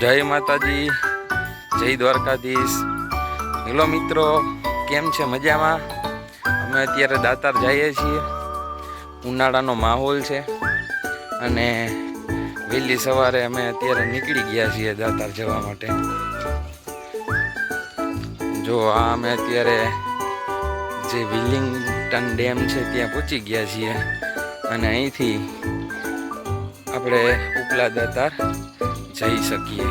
જય માતાજી, જય દ્વારકાધીશ. હેલો મિત્રો, કેમ છે મજામાં? અમે અત્યારે દાતાર જઈએ છીએ. ઉનાળાનો માહોલ છે અને વહેલી સવારે અમે અત્યારે નીકળી ગયા છીએ દાતાર જવા માટે. જો આ અમે અત્યારે જે વિલિંગટન ડેમ છે ત્યાં પહોંચી ગયા છીએ. અને અહીંથી આપણે ઉપલા દાતાર જઈ શકીએ.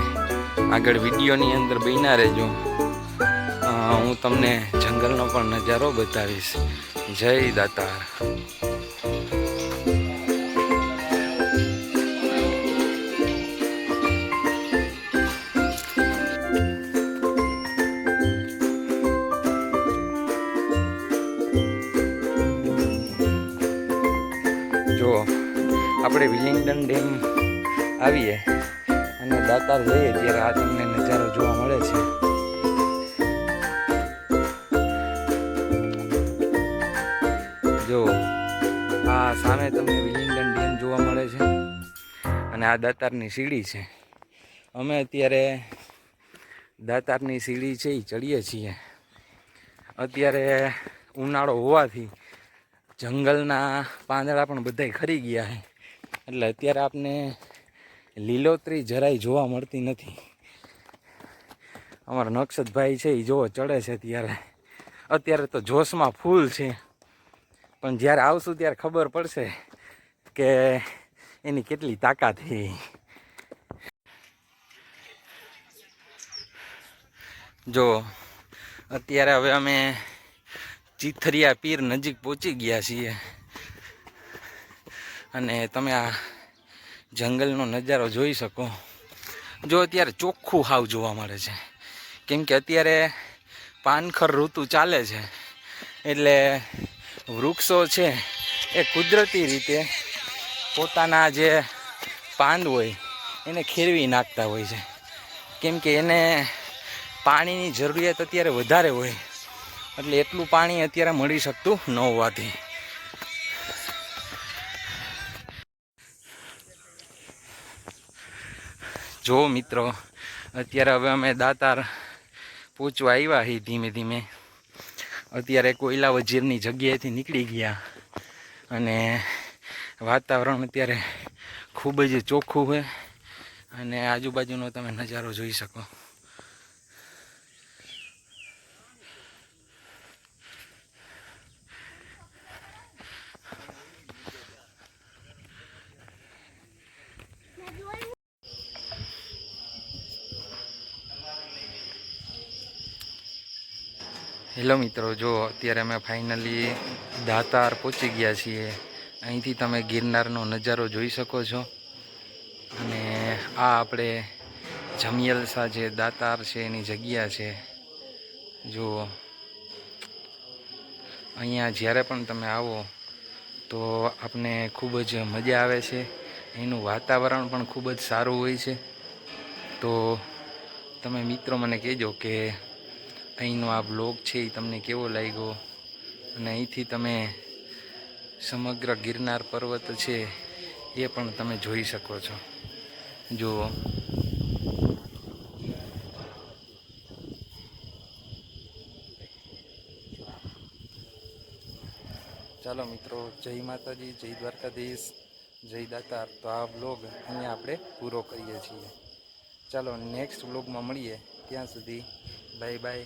આગળ વિડીયોની અંદર બન્યા રહેજો. હું તમને જંગલનો પણ નજારો બતાવીશ. જય દાતાર. જો, આપણે વિલિંગડન ડેમ આવીએ. અને દાતાર જઈએ ત્યારે આ તમને નજારો જોવા મળે છે. જો, આ સામે તમને વિલિંગડન ડેમ જોવા મળે છે અને આ દાતારની સીડી છે. અમે અત્યારે દાતારની સીડી છે એ ચડીએ છીએ. અત્યારે ઉનાળો હોવાથી જંગલના પાંદડા પણ બધાય ખરી ગયા છે. એટલે અત્યારે આપને લીલોતરી જરાય જોવા મળતી નથી. અમારા નક્ષતભાઈ છે એ જોવો ચડે છે ત્યારે. અત્યારે તો જોશમાં ફૂલ છે. પણ જ્યારે આવશું ત્યારે ખબર પડશે કે એની કેટલી તાકાત છે. જો, અત્યારે હવે અમે ચીથરિયા પીર નજીક પહોંચી ગયા છીએ. અને તમે આ જંગલનો નજારો જોઈ શકો. જો અત્યારે ચોખ્ખું હાવ જોવા મળે છે. કેમ કે અત્યારે પાનખર ઋતુ ચાલે છે. એટલે વૃક્ષો છે એ કુદરતી રીતે પોતાના જે પાંદ હોય એને ખેરવી નાખતા હોય છે. કેમ કે એને પાણીની જરૂરિયાત અત્યારે વધારે હોય. એટલે એટલું પાણી અત્યારે મળી શકતું ન હોવાથી. જો મિત્રો, અત્યારે હવે અમે દાતાર પહોંચવા આવ્યા છીએ ધીમે ધીમે. અત્યારે કોયલા વજીરની જગ્યાએથી નીકળી ગયા અને વાતાવરણ અત્યારે ખૂબ જ ચોખ્ખું છે અને આજુબાજુનો તમે નજારો જોઈ શકો. હેલો મિત્રો, જો અત્યારે અમે ફાઇનલી દાતાર પહોંચી ગયા છીએ. અહીંથી તમે ગિરનારનો નજારો જોઈ શકો છો. અને આ આપણે જમિયલસા જે દાતાર છે એની જગ્યા છે. જુઓ અહીંયા જ્યારે પણ તમે આવો તો આપને ખૂબ જ મજા આવે છે. અહીંનું વાતાવરણ પણ ખૂબ જ સારું હોય છે. તો તમે મિત્રો મને કહેજો કે અહીંનો આ બ્લોગ છે એ તમને કેવો લાગ્યો? અને અહીંથી તમે સમગ્ર ગિરનાર પર્વત છે એ પણ તમે જોઈ શકો છો. જુઓ. ચાલો મિત્રો, જય માતાજી, જય દ્વારકાધીશ, જય દાતાર. તો આ બ્લોગ અહીંયા આપણે પૂરો કરીએ છીએ. ચાલો નેક્સ્ટ બ્લોગમાં મળીએ. ત્યાં સુધી બાય બાય